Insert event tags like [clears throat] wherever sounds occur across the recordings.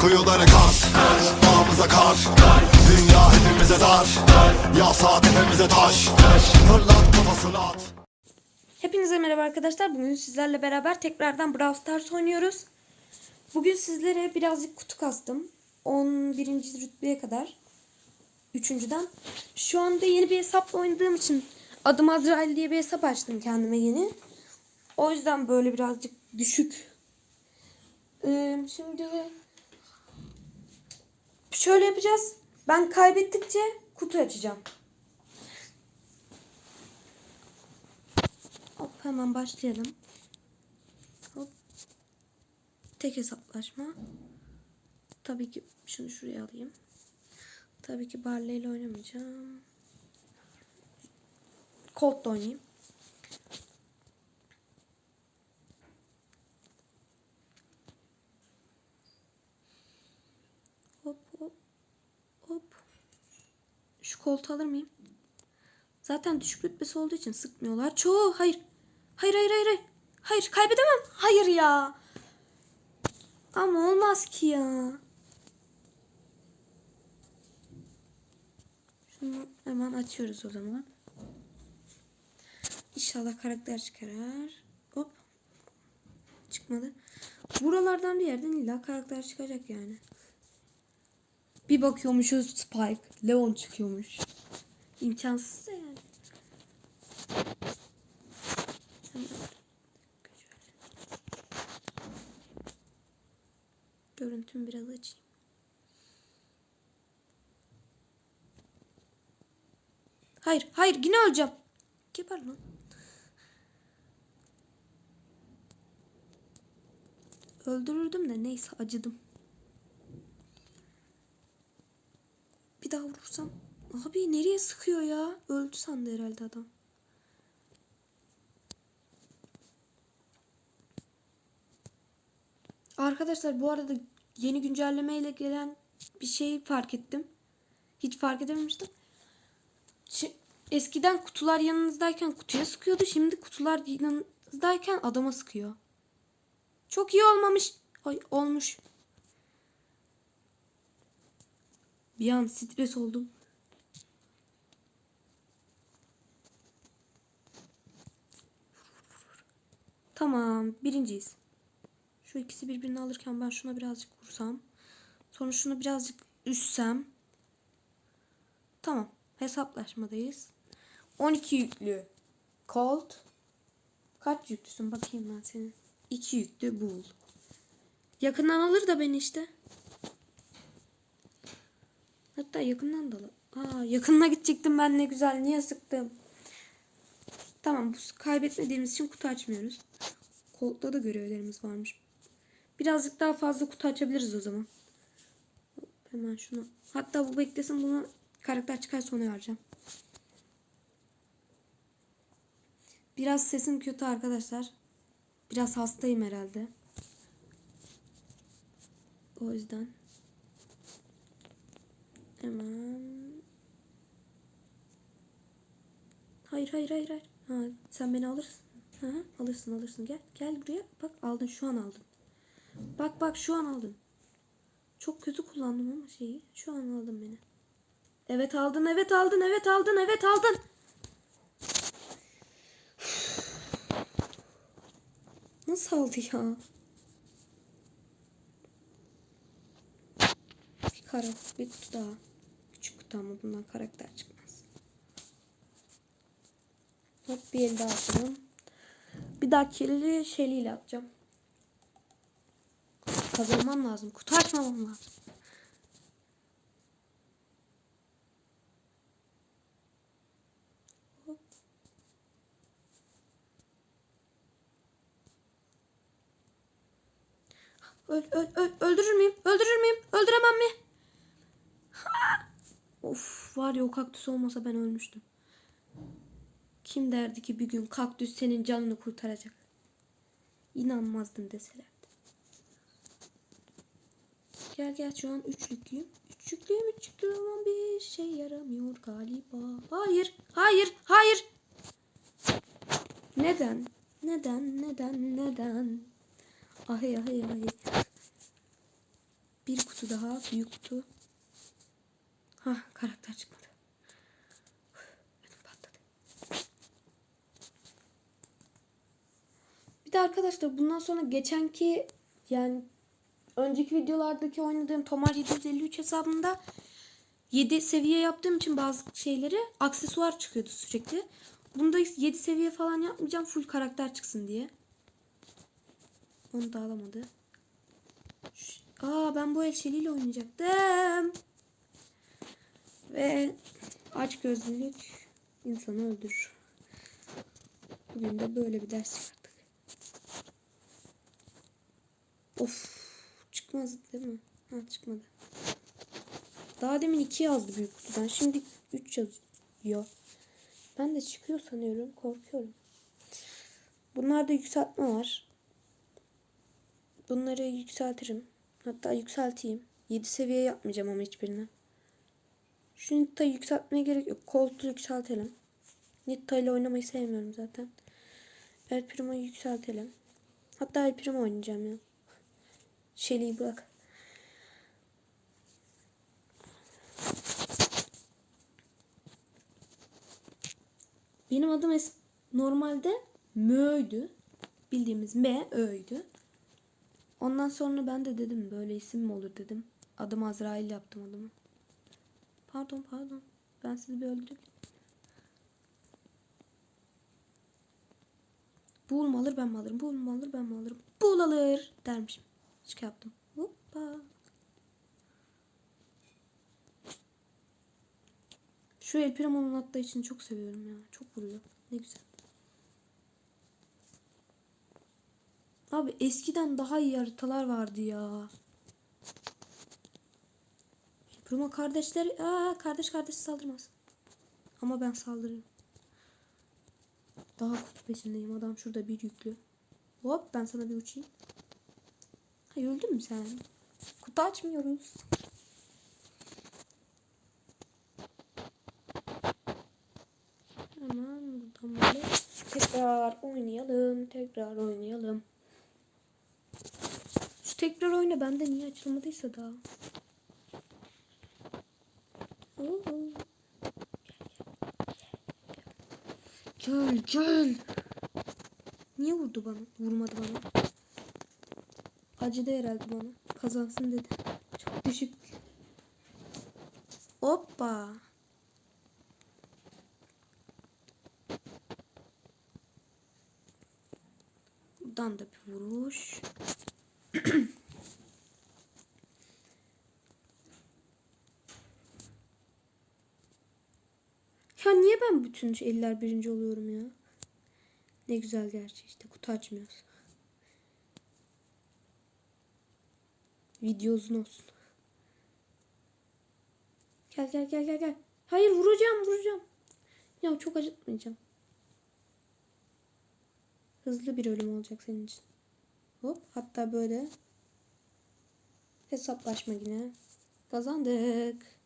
Kuyuları kaz Dağımıza kar Dünya hepimize dar Yasa tepemize taş Fırlat kafasını at Hepinize merhaba arkadaşlar. Bugün sizlerle beraber tekrardan Brawl Stars oynuyoruz. Bugün sizlere birazcık kutu kastım. 11. rütbeye kadar. Üçüncüden. Şu anda yeni bir hesapla oynadığım için adım Azrail diye bir hesap açtım kendime yeni. O yüzden böyle birazcık düşük. Ee, şimdi şöyle yapacağız. Ben kaybettikçe kutu açacağım. Hop hemen başlayalım. Hop. Tek hesaplaşma. Tabii ki şunu şuraya alayım. Tabii ki Barley ile oynamayacağım. Colt'la oynayayım. Hop hop hop. Şu koltuğu alır mıyım? Zaten düşük rütbesi olduğu için sıkmıyorlar. Çoğu hayır. Hayır hayır hayır. Hayır, kaybedemem. Hayır ya. Ama olmaz ki ya. Şunu hemen açıyoruz o zaman. İnşallah karakter çıkarır. Hop. Çıkmadı. Buralardan bir yerden illa karakter çıkacak yani. Bir bakıyormuşuz Spike. Leon çıkıyormuş. İmkansız da yani. Görüntümü biraz açayım. Hayır, hayır yine öleceğim. Geber lan. Öldürürdüm de neyse acıdım. Bir daha vurursam. Abi nereye sıkıyor ya? Öldü sandı herhalde adam. Arkadaşlar bu arada yeni güncellemeyle gelen bir şey fark ettim. Hiç fark edememiştim. Şi- Eskiden kutular yanınızdayken kutuya sıkıyordu. Şimdi kutular yanınızdayken adama sıkıyor. Çok iyi olmamış. Ay olmuş. Bir an stres oldum. Tamam, birinciyiz. Şu ikisi birbirini alırken ben şuna birazcık vursam. Sonra şunu birazcık üssem. Tamam, hesaplaşmadayız. 12 yüklü. Colt. Kaç yüklüsün bakayım ben senin. 2 yüklü Bull. Yakından alır da beni işte. Hatta yakından da alır. Aa, yakınına gidecektim ben ne güzel. Niye sıktım? Tamam bu kaybetmediğimiz için kutu açmıyoruz. Colt'ta da görevlerimiz varmış. Birazcık daha fazla kutu açabiliriz o zaman. Hemen şunu. Hatta bu beklesin bunu karakter çıkar sonra vereceğim. Biraz sesim kötü arkadaşlar. Biraz hastayım herhalde. O yüzden. Hemen. Hayır hayır hayır hayır. Ha, sen beni alırsın. Ha, alırsın alırsın. Gel gel buraya. Bak aldın şu an aldın. Bak bak şu an aldın. Çok kötü kullandım ama şeyi. Şu an aldın beni. Evet aldın evet aldın evet aldın evet aldın. Nasıl aldı ya? Bir kara, bir kutu daha. Kutu ama bundan karakter çıkmaz. Hop bir el daha atalım. Bir dahaki eli şeyliyle atacağım. Kazanmam lazım. Kutu açmamam lazım. Öl, öl, öl, öldürür müyüm? Öldürür müyüm? Öldüremem mi? Of var ya o kaktüs olmasa ben ölmüştüm. Kim derdi ki bir gün kaktüs senin canını kurtaracak? İnanmazdın deselerdi. Gel gel şu an üçlüklüyüm. Üçlüklüyüm üçlüklüyüm ama bir şey yaramıyor galiba. Hayır hayır hayır. Neden? Neden neden neden? Ahy ahy ahy. Bir kutu daha. Büyük kutu. Hah karakter çıkmadı. Ödüm patladı. Bir de arkadaşlar bundan sonra geçenki yani önceki videolardaki oynadığım Tomar 753 hesabında 7 seviye yaptığım için bazı şeyleri aksesuar çıkıyordu sürekli. Bunda 7 seviye falan yapmayacağım. Full karakter çıksın diye. Onu da alamadı. Aa ben bu el şeliyle oynayacaktım. Ve aç gözlülük insanı öldürür. Bugün de böyle bir ders çıkarttık. Of çıkmaz değil mi? Ha çıkmadı. Daha demin 2 yazdı büyük kutudan. Şimdi 3 yazıyor. Ben de çıkıyor sanıyorum. Korkuyorum. Bunlarda yükseltme var. Bunları yükseltirim. Hatta yükselteyim. 7 seviye yapmayacağım ama hiçbirini. Şu Nitta'yı yükseltmeye gerek yok. Colt'u yükseltelim. Nitta ile oynamayı sevmiyorum zaten. El Primo'yu yükseltelim. Hatta El Primo oynayacağım ya. Shelly'i bırak. Benim adım es normalde Mö'ydü. Bildiğimiz M, Ö'ydü. Ondan sonra ben de dedim böyle isim mi olur dedim. Adım Azrail yaptım adımı. Pardon pardon. Ben sizi bir öldüreyim. Buğul mu alır ben mi alırım? Buğul mu alır ben mi alırım? Buğul alır dermişim. Çık yaptım. Hoppa. Şu El Primo'nun attığı için çok seviyorum ya. Çok vuruyor. Ne güzel. Abi eskiden daha iyi haritalar vardı ya. El Primo kardeşleri... Aa, kardeş kardeş saldırmaz. Ama ben saldırırım. Daha kutu peşindeyim. Adam şurada bir yüklü. Hop ben sana bir uçayım. Hay öldün mü sen? Kutu açmıyoruz. Hemen buradan böyle tekrar oynayalım. Tekrar oynayalım. Şu tekrar oyna bende niye açılmadıysa daha. Gel gel. Niye vurdu bana? Vurmadı bana. Acıdı herhalde bana. Kazansın dedi. Çok düşük. Hoppa. Buradan da bir vuruş. [clears throat] ben bütün eller birinci oluyorum ya? Ne güzel gerçi işte kutu açmıyoruz. Video uzun olsun. Gel gel gel gel gel. Hayır vuracağım vuracağım. Ya çok acıtmayacağım. Hızlı bir ölüm olacak senin için. Hop hatta böyle. Hesaplaşma yine. Kazandık.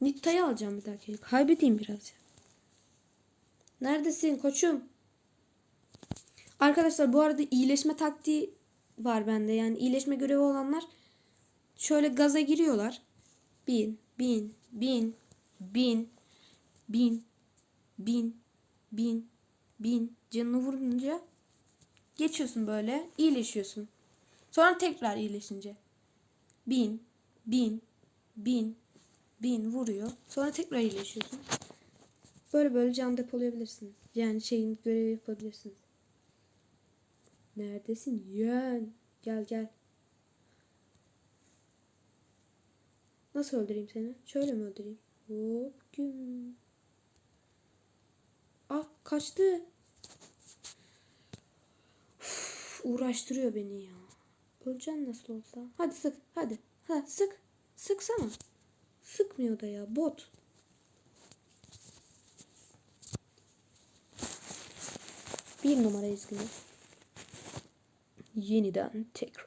Nitta'yı alacağım bir dahaki. Kaybedeyim biraz ya. Neredesin koçum? Arkadaşlar bu arada iyileşme taktiği var bende. Yani iyileşme görevi olanlar şöyle gaza giriyorlar. Bin, bin, bin, bin, bin, bin, bin, bin. Canını vurunca geçiyorsun böyle. iyileşiyorsun. Sonra tekrar iyileşince. Bin, bin, bin, bin vuruyor. Sonra tekrar iyileşiyorsun. Böyle böyle can depolayabilirsiniz. Yani şeyin görevi yapabilirsiniz. Neredesin? Yeğen. Gel gel. Nasıl öldüreyim seni? Şöyle mi öldüreyim? Hop güm. Ah kaçtı. Uf, uğraştırıyor beni ya. Öleceksin nasıl olsa. Hadi sık. Hadi. Ha sık. Sıksana. Sıkmıyor da ya. Bot. Bir numara ezgini. Yeniden tekrar.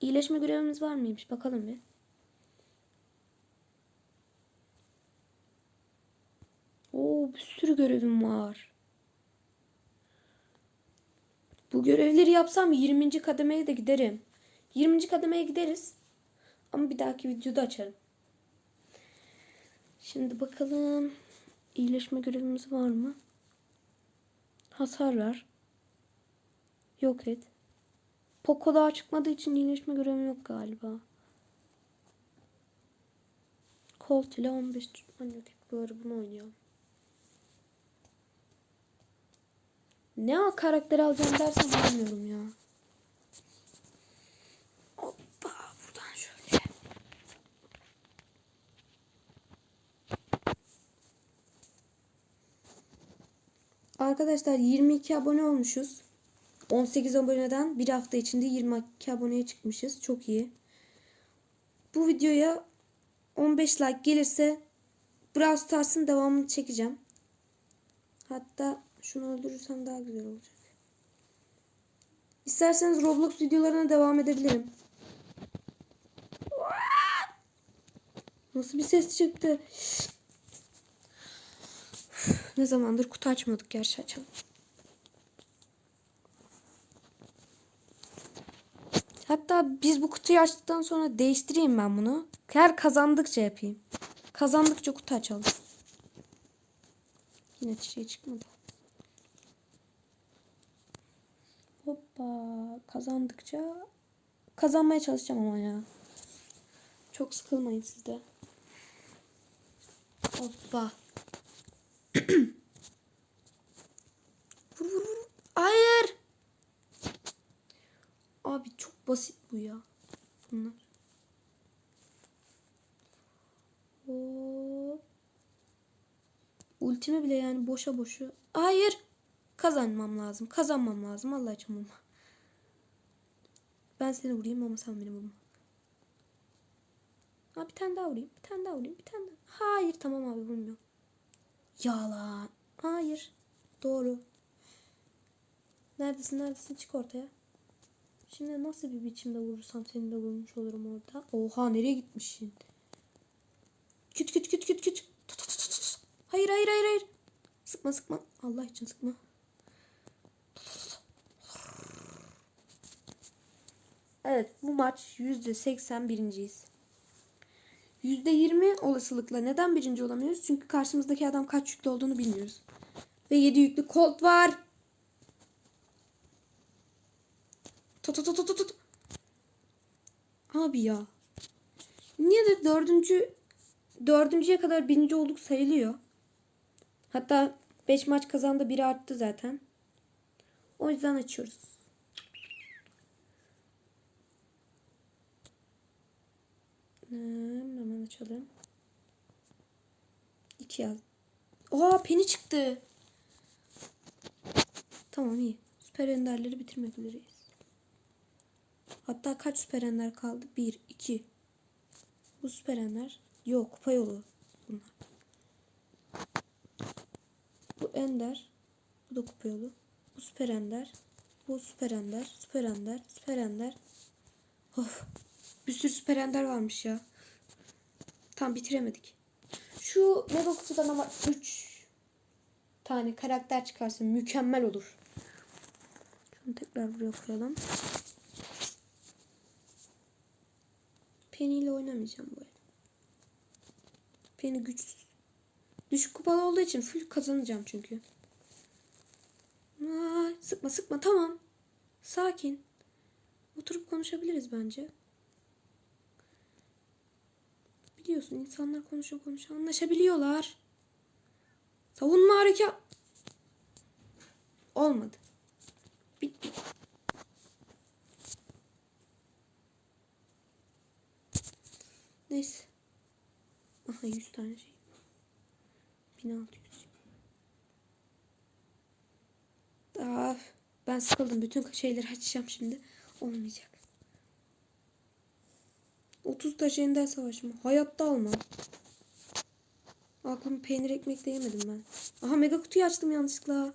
İyileşme görevimiz var mıymış? Bakalım bir. Oo, bir sürü görevim var. Bu görevleri yapsam 20. kademeye de giderim. 20. kademeye gideriz. Ama bir dahaki videoda açarım. Şimdi bakalım. İyileşme görevimiz var mı? Hasar ver. Yok et. Poco daha çıkmadığı için iyileşme görevim yok galiba. Colt ile 15 tutman yok. Böyle bunu oynayalım. Ne o karakteri alacağım dersen bilmiyorum ya. Hoppa buradan şöyle. Arkadaşlar 22 abone olmuşuz. 18 aboneden bir hafta içinde 22 aboneye çıkmışız. Çok iyi. Bu videoya 15 like gelirse Brawl Stars'ın devamını çekeceğim. Hatta şunu öldürürsem daha güzel olacak. İsterseniz Roblox videolarına devam edebilirim. Nasıl bir ses çıktı? Ne zamandır kutu açmadık gerçi açalım. Hatta biz bu kutuyu açtıktan sonra değiştireyim ben bunu. Her kazandıkça yapayım. Kazandıkça kutu açalım. Yine çiçeği çıkmadı. Hoppa. Kazandıkça kazanmaya çalışacağım ama ya. Çok sıkılmayın siz de. Hoppa. [clears throat] vur vur vur. Hayır. Abi çok basit bu ya. Bunlar. Hop. Ultimi bile yani boşa boşa. Hayır. Kazanmam lazım. Kazanmam lazım. Allah için. Ben seni vurayım ama sen beni vurma. Ha bir tane daha vurayım. Bir tane daha vurayım. Bir tane daha. Hayır tamam abi vurmuyor. Yalan. Hayır. Doğru. Neredesin neredesin çık ortaya. Şimdi nasıl bir biçimde vurursam seni de vurmuş olurum orada. Oha nereye gitmişsin? Küt küt küt küt küt. Hayır hayır hayır hayır. Sıkma sıkma. Allah için sıkma. Evet bu maç %80 birinciyiz. %20 olasılıkla neden birinci olamıyoruz? Çünkü karşımızdaki adam kaç yüklü olduğunu bilmiyoruz. Ve 7 yüklü Colt var. Tut tut tut tut. Abi ya. Niye de dördüncü dördüncüye kadar birinci olduk sayılıyor. Hatta 5 maç kazandı biri arttı zaten. O yüzden açıyoruz. Hmm, Hemen açalım. İki yaz. Oha peni çıktı. Tamam iyi. Süper enderleri bitirmek üzereyiz. Hatta kaç süper ender kaldı? Bir, iki. Bu süper ender. Yok kupa yolu bunlar. Bu ender. Bu da kupa yolu. Bu süper ender. Bu süper ender. Süper ender. Süper ender. Of. Bir sürü süper ender varmış ya. Tam bitiremedik. Şu mega kutudan ama 3 tane karakter çıkarsa mükemmel olur. Şunu tekrar buraya koyalım. Penny ile oynamayacağım bu el. Penny güçsüz. Düşük kupalı olduğu için full kazanacağım çünkü. Aa, sıkma sıkma tamam. Sakin. Oturup konuşabiliriz bence. Biliyorsun insanlar konuşa konuşa anlaşabiliyorlar. Savunma harekat. Olmadı. Bitti. Neyse. Aha 100 tane şey. 1600. Aa, ben sıkıldım. Bütün şeyleri açacağım şimdi. Olmayacak. 30 taş ender savaşı mı? Hayatta almam. Aklım peynir ekmek de yemedim ben. Aha mega kutuyu açtım yanlışlıkla.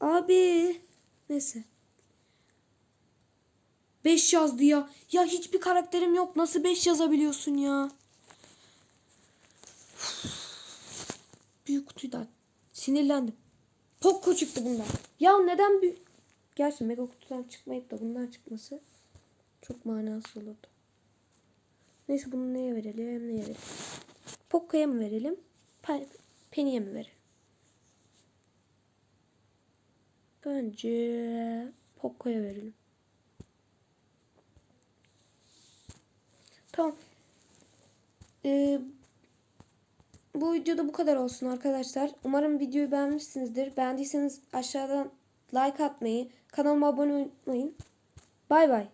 Abi. Neyse. 5 yazdı ya. Ya hiçbir karakterim yok. Nasıl 5 yazabiliyorsun ya? Büyük kutuyu da Sinirlendim. Poco çıktı bundan. Ya neden bir... Gerçi mega kutudan çıkmayıp da bundan çıkması çok manasız olurdu. Neyse bunu neye verelim neye verelim. Poco'ya mı verelim? Pe- Penny'e mi verelim? Bence Poco'ya verelim. Tamam. Ee, bu videoda bu kadar olsun arkadaşlar. Umarım videoyu beğenmişsinizdir. Beğendiyseniz aşağıdan like atmayı, kanalıma abone olmayı. Bay bay.